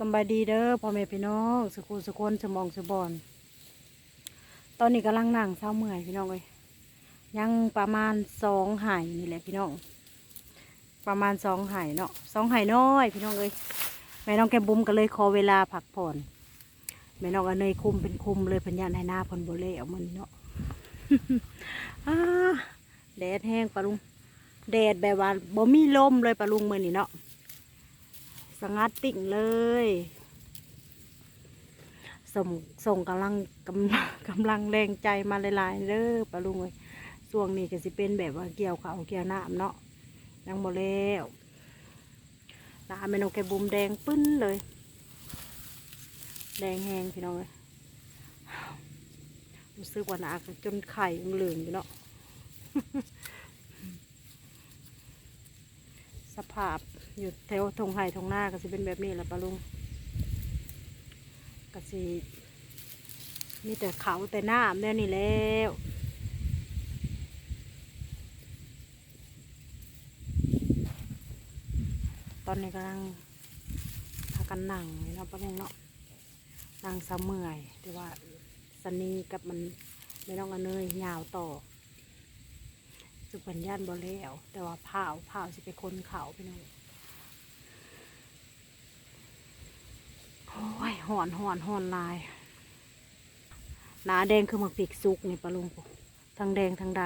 สบายดีเด้อพ่อแม่พี่น้องสุขุสุคนสมองสบอน ตอนนี้กำลังนั่งเศร้าเมื่อยพี่น้องเลยยังประมาณสองหายนี่แหละพี่น้อง ประมาณสองหายเนาะสองหายน้อยพี่น้องเลยแม่น้องแกบุ้มก็เลยขอเวลาพักผ่อนแม่น้องอนเนยคุมเป็นคุมเลยพันยันให้หน้าเพนโบเล่เอามันเนาะแดดแห้งปะลุงแดดแบบว่าบ่มีลมเลยปะลุงเมื่อนี่เนาะ งัดติ่งเลยส่งส่งกำลังกำกำลังแรงใจมาหลายๆเด้อปะลุงเลยช่วงนี้ก็สิเป็นแบบว่าเกี่ยวเขาวเกี่ยวน้ำเนาะยังบ่แล้วน้ำเมนูแกบุมแดงปึ้นเลย แดงแหงพี่น้องเลยรู้สึกว่าหนาก็จนไข่เหลืองอยู่เนาะสภาพ อยู่แถวทงไห่ทงหน้าก็สิเป็นแบบนี้แหละปะลุงก็สิมีแต่เขาแต่หน้าแน่นี่แล้วตอนนี้กำลังพากันนั่งเนาะปะลุงเนาะนั่งเสาเมื่อยแต่ว่าสนีกับมันไม่ต้องกันเนยยาวต่อสุปัญญาณบ่แล้วแต่ว่าเผาเผาสิไปคนเขาพี่น้องโอ้ย หอนหอนหอนลาย หนาแดงคือหมักปีกซุกนี่ปะลุงทั้งแดงทั้งด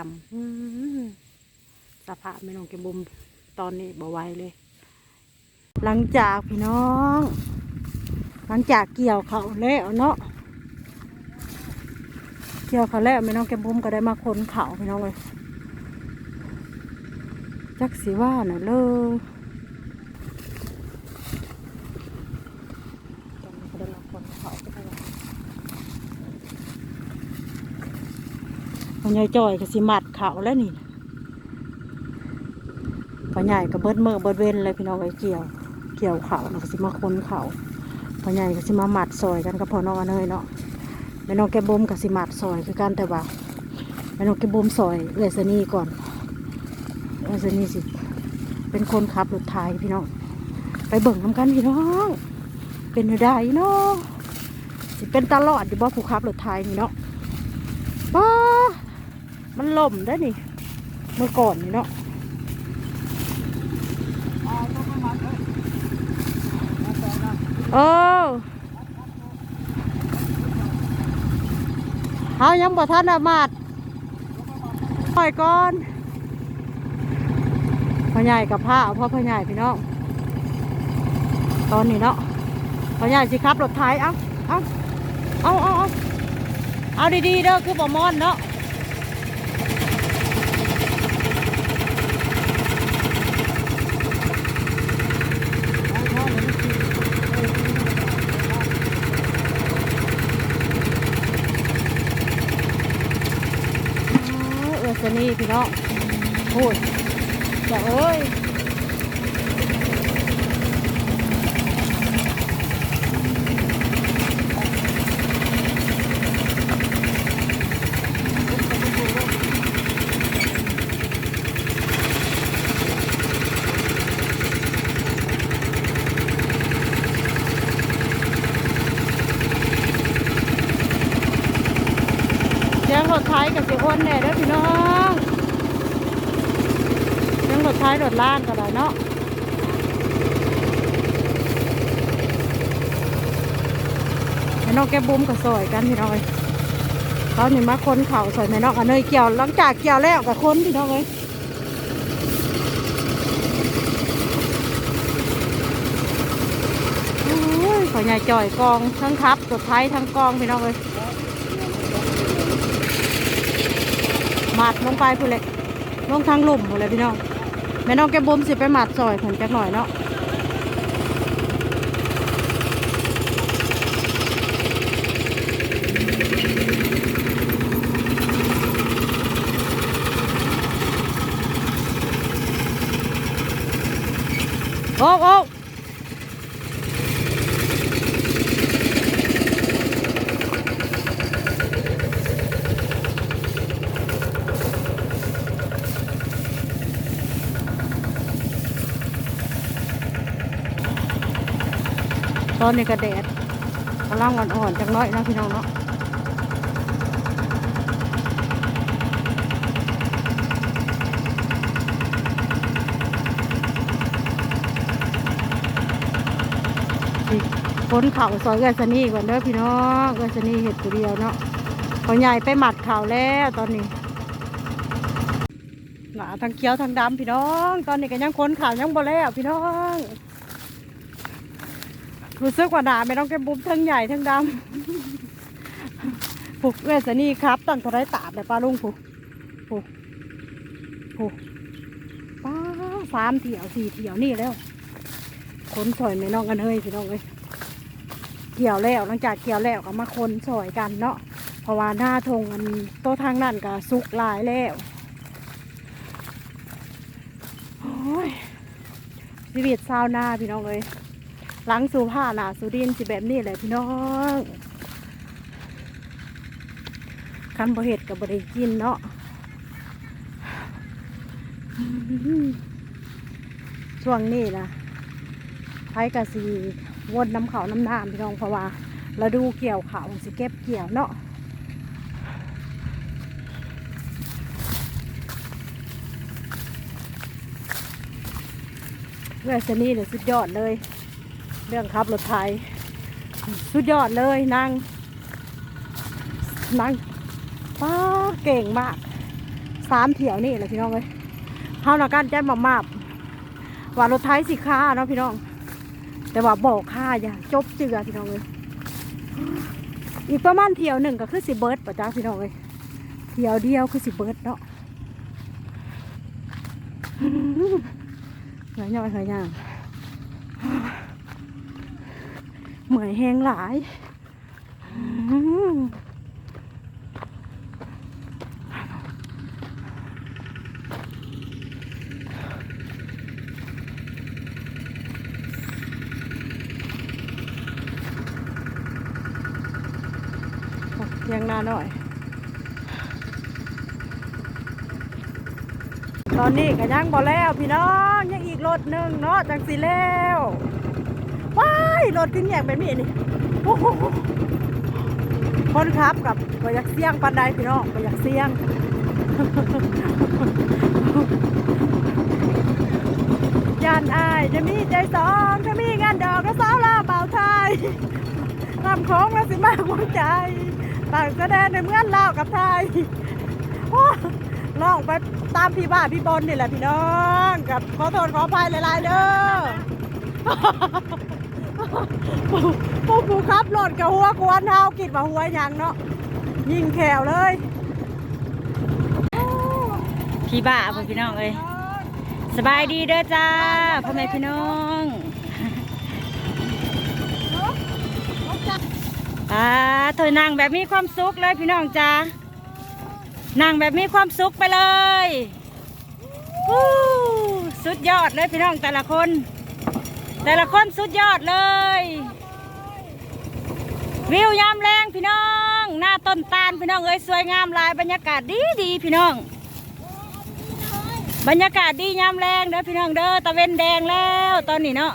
ำสภาพไม่ลงเก็บบุมตอนนี้บ่ไวเลย หลังจากพี่น้อง หลังจากเกี่ยวเขาแล้วเนาะเกี่ยวเขาแล้วไม่น้องเก็บบุมก็ได้มาคนเขาพี่น้องเลยจักสีว่าน่ะเลยตอนนี้ก็ได้รับคนเขาไปแล้ว พ่อใหญ่จ่อยก็สิมัดเขาแล้วนี่พ่อใหญ่ก็เบิดเมื่อเบิดเว้นเลยพี่น้องไอ้เกี่ยว เกี่ยวเขาแล้วก็สิมาคนเขาพ่อใหญ่ก็สิมามัดซอยกันกับพ่อน้องอเนยเนาะแม่น้องแกบมกับสิมัดซอยคือกันแต่ว่าแม่น้องแกบมซอยเอื้อสนีก่อนเออสนีสิ เป็นคนขับรถไทยพี่น้องไปเบิ่งน้ำกันพี่น้อง เป็นได้เนาะสิเป็นตลอดอยู่บ่ผู้ขับรถไทยนี่เนาะ มันล่มได้นี่เมื่อก่อนนี่เนาะเออเฮายังบ่ทันอามาดปล่อยก่อนพ่อใหญ่กับผ้าพ่อพ่อใหญ่พี่น้องตอนนี้เนาะพ่อใหญ่สิครับรถไถเอาเอาเอาเอาเอาเอาดีๆเด้อคือบ่มอนเนาะอ๋อเออสนี่ พี่น้องพูดจะเอ้ยเสียงรถไทยกับเสียงอ้นแน่เด้อพี่น้องายรถล่างก็ได้เนาะให้น้องแกบุ้มกับซอยกันพี่น้องเอ้ยเขานี่มาค้นเข่าซอยแม่นองอันเนยเกี่ยวหลังจากเกี่ยวแล้วกับคนพี่น้องเอ้ยโอ้ยขอใหญ่จ่อยกองทั้งทับรถท้ายทั้งกองพี่น้องเอ้ยมัดลงไปพูดเลยลงทางหลุมหมดเลยพี่น้อง แม่น้องแกบุมสิไปหมัดซอยเพิ่นจักหน่อยเนาะโอ้โอ้ อนนี้ก็แดดกำลังอ่อนๆจังน้อยนะพี่น้องเนาะสิพ้นเข่าซอยเอื้อสนี่ก่อนเด้อพี่น้องเอื้อสนี่เห็ดตัวเดียวเนาะเขาใหญ่ไปหมัดเข่าแล้วตอนนี้หนาทั้งเขียวทั้งดำพี่น้อง ตอนนี้ก็ยังค้นข่ายังบ่แล้วพี่น้อง รู้สึกว่าหนาไม่ต้องแก้บุ้มทั้งใหญ่ทั้งดำผูกเอื้อสนี่ครับตั้งเท่าไรตาดเลยป้าลุงผูกผูกผูกป้าสามเถี่ยวสี่เถี่ยวนี่แล้วขนสอยไม่น้องกันเฮ้ยพี่น้องเอ้ยเกี่ยวแล้วหลังจากเกี่ยวแล้วก็มาคนสอยกันเนาะเพราะว่าหน้าทงอันโตทางนั่นก็สุกลายแล้วโอ้ยชีวิตชาวนาพี่น้องเอ้ย หลังสู่ผ้าหนาสู่ดินสิแบบนี้แหละพี่น้องคันบ่เห็ดกับบริกินเนาะช่วงนี้นะไผกะสีวนน้ำเขาวน้ำน้ำพี่น้องเพราะว่าเราดูเกี่ยวเขาวสิเก็บเกี่ยวเนาะเพื่อสนี่เนี่ยสุดยอดเลย เรื่องขับรถไทย สุดยอดเลยนางนางป้าเก่งมากสามเถียวนี่แหละพี่น้องเลยเฮาหนักการแจ้มามาบว่ารถไทยสิค่าเนาะพี่น้อง แต่ว่าบอกค่าอย่าจบเจือพี่น้องเลยอีกประมาณเที่ยวหนึ่งก็คือสิเบิร์ดป่ะจ้าพี่น้องเลยเที่ยวเดียวคือสิเบิร์ดเนาะเหนื่อยย่อยเหนื่อยย่าง เหมือยแหงหลายอืมเพียงน้าหน่อย ตอนนี้ก็ยังบ่แล้วพี่น้องยังอีกรถหนึ่งเนาะจังสิแล้ว ว้ายรถขึ้นแยกไปมีนี่โอ้โหคนขับกับไปอยากเสี่ยงปันใดพี่น้องไปอยากเสี่ยงยานอายจะมีใจสองจะมีงานดอกก็สาวลาเบาไทยลำโค้งแล้วสิมากหัวใจต่างแสดงในเมืองลาวกับไทยโอ้ลองไปตามพี่บ้าพี่บอลนี่แหละพี่น้องกับขอโทษขออภัยหลายๆเด้อ ผู้ผู้ขับรถกับหัวกวนเท้ากิดว่าหัวยังเนาะยิงแขวเลยพี่บ้าพ่อพี่น้องเอ้ยสบายดีเด้อจ้าพ่อแม่พี่น้องอ่าเธอนั่งแบบมีความสุขเลยพี่น้องจ้านั่งแบบมีความสุขไปเลยวู้สุดยอดเลยพี่น้องแต่ละคน แต่ละคนสุดยอดเลย วิวยามแรงพี่น้อง หน้าต้นตาลพี่น้องเอ้ยสวยงามลายบรรยากาศดีดีพี่น้อง บรรยากาศดียามแรงเด้อพี่น้องเด้อตะเวนแดงแล้วตอนนี้เนาะ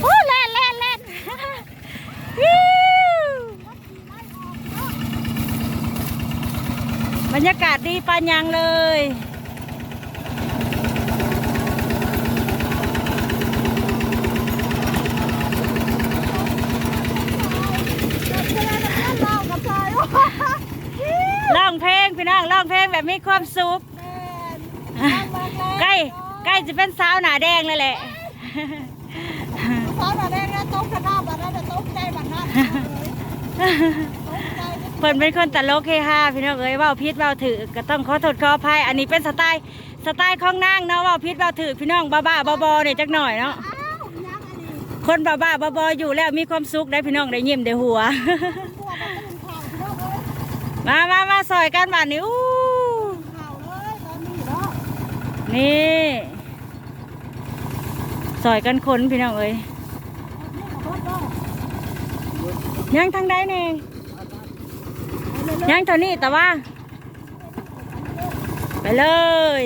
โอ้แล่นแล่นแล่นฮิ้วบรรยากาศดีปานยังเลย ร้องเพลงพี่น้ องร้องเพลงแบบมีความสุขใกล้ใกล้จะเป็นสาวหนาแดงเลยแหละสาวหน้าแดงนะตกกระด้าบัดนั้นตกใจบัดนั้นตกใจเพิ่นเป็นคนตลกเฮฮาพี่น้องเอ้ยเว้าพิษเว้าถือก็ต้องขอโทษขออภัยอันนี้เป็นสไตล์สไตล์ของนางเนาะเว้าพิษเว้าถือพี่น้องบ้าๆบอๆเนี่ยจักหน่อยเนาะอ้าวยังอันนี้คนบ้าๆบอๆอยู่แล้วมีความสุขได้พี่น้องได้ยิ้มได้หัว มามามาซอยกันบ้านนี้อู้ข่าเลยตอนนี้เนาะนี่ซอยกันคนพี่น้องเอ้ยยังทางใดนี่ยังเท่านี้แต่ว่า ไปเลย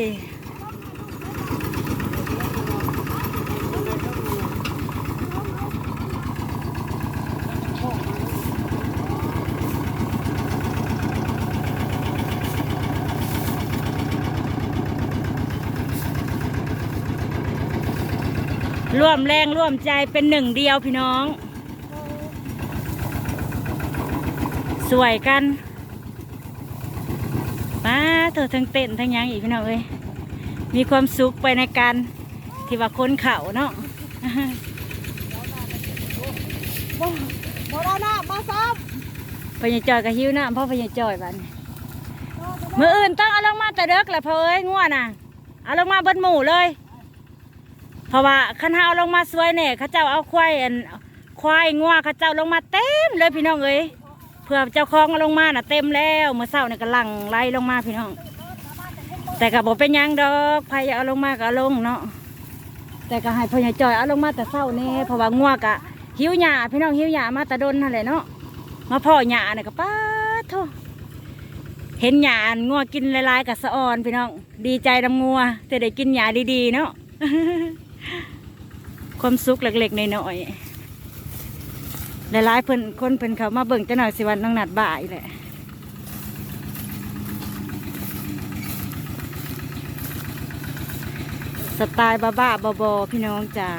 ร่วมแรงร่วมใจเป็นหนึ่งเดียวพี่น้อง สวยกันมาเธอทั้งเต้นทั้งหยังอีกพี่น้องเอ้ยมีความสุขไปในการที่ว่าคนเขาเนาะโมดานามาซ้พญาจอยกับหิวน้ำพ่อพญาจอยบัดนมืออื่นต้องเอาลงมาแต่เด็กแหละพ่อเอ้ยง่วน่ะ เอาลงมาเบิดหมู่เลย เพราะว่าคันเฮาเอาลงมาสวยเนี่ยเขาเจ้าเอาควายอันควายงัวเขาเจ้าลงมาเต็มเลยพี่น้องเอ้ยเพื่อเจ้าของเอาลงมาน่ะเต็มแล้วเมื่อเช้าเนี่ยก็หลังไล่ลงมาพี่น้อง แต่ก็บอกเป็นยังดอกใครอยเอาลงมาก็ลงเนาะแต่ก็ให้พ่อใหญ่จอยเอาลงมาแต่เช้านี่เพราะว่างัวกะหิวหญ้าพี่น้องหิวหญ้ามาแต่ดนนั่นแหละเนาะมาพ่อหญ้าเนี่ยก็ป้าดโทเห็นหญ้างัวกินลายๆกับสะออนพี่น้อง ดีใจดำงัวแต่ได้กินหญ้าดีๆเนาะ ความสุขเล็กๆน้อยๆหลายๆเพิ่นคนเพิ่นเขามาเบิ่งจะหน่อยสิวันน้องนัดบ่ายแหละสไตล์บ้าบ้าๆบอๆพี่น้องจ๋า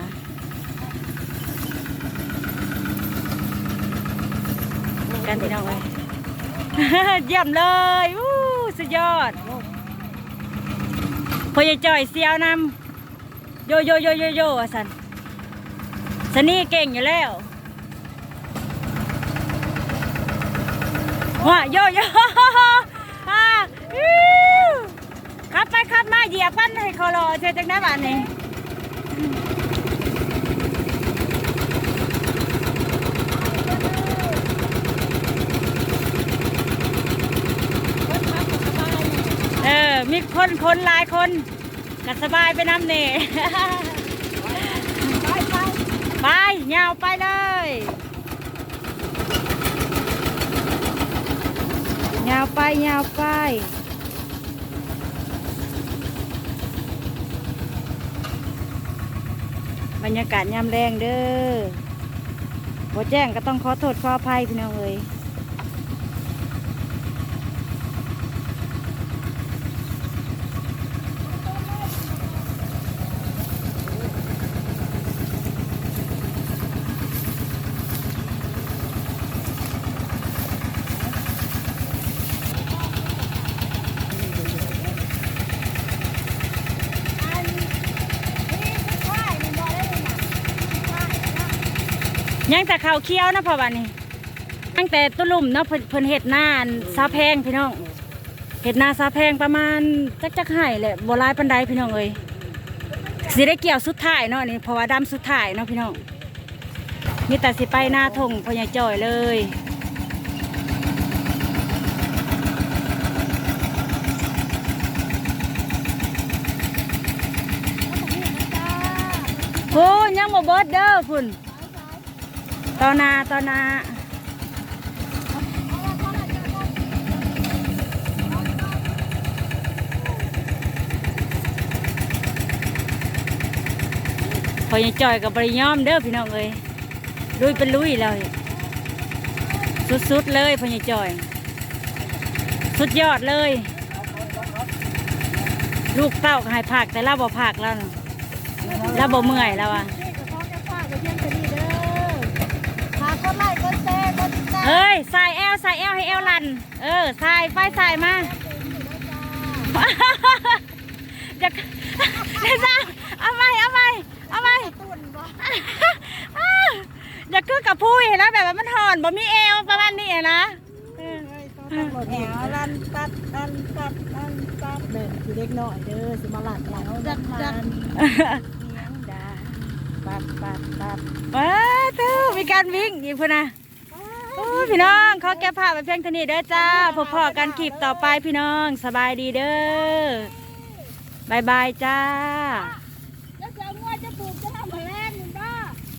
กันพี่น้องเลยเยี่ยมเลยอู้สุดยอดพอยายจ่อยเสียวนำ โยโยโยโยโยอะสันสนี่เก่งอยู่แล้วว้าโยโยอ่าวิวขับไปขับมาเหยียบกันให้เขารอเจอจังได้บ้านนี้เออมีคนคนหลายคน ก็สบายไปน้ำเน่ไปไปไปยาวไปเลยยาวไปยาวไปบรรยากาศยามแรงเด้อหัวแจ้งก็ต้องขอโทษขออภัยพี่น้องเอ้ย อันนี้คือควายมันบ่ได้เลยนะควายนะ ยังแต่เขาวเคี้ยวนะพ่อวันนี้ตั้งแต่ตุลุ่มเนาะเพิ่นเพิ่นเห็ดหน้าซาแพงพี่น้องเห็ดหน้าซาแพงประมาณจักจักไห่แหละโบราณปันไดพี่น้องเอ้ยสิได้เกี่ยวสุดท้ายเนาะนี่เพราะว่าดำสุดท้ายเนาะพี่น้องมีแต่สิไปหน้าทงพญาจ่อยเลยพูนยังบ่เบิดเด้อพุ่น ตอนนาตอนนาพอยังจ่อยกับบริยอมเด้อพี่น้องเอ้ยลุยเป็นลุยเลยสุดๆเลยพอยังจ่อย สุดยอดเลย ลูกเต้าก็ให้ผักแต่เราบ่ผักแล้วเราบ่เมื่อยแล้วอะ นี่ก็ขอแค่ฝากไว้เพียงแค่นี้เด้อฝากกดไลค์กดแช เอ้ยใส่แอลใส่แอลให้แอลลัน เออใส่ไฟใส่มาจะจะจ้าเอาไปเอาไปเอาไปตุ่นบ่อย่าคือกับผู้เห็นแล้วแบบว่ามันหอนบ่มีเอวประมาณนี้นะเออแหวลันตัดลันตัดลันตัดเด้อสิเด็กน้อยเด้อสิมาหลัดหลังจักจักเสียงดปัดปัดปัดว้าเธอมีการวิ่งอีกพุ่นะ พี่น้องขอแก้ผ้าไปเพียงเท่านี้เด้อจ้าพบพอกันคลิปต่อไปพี่น้อง สบายดีเด้อบายบายจ้า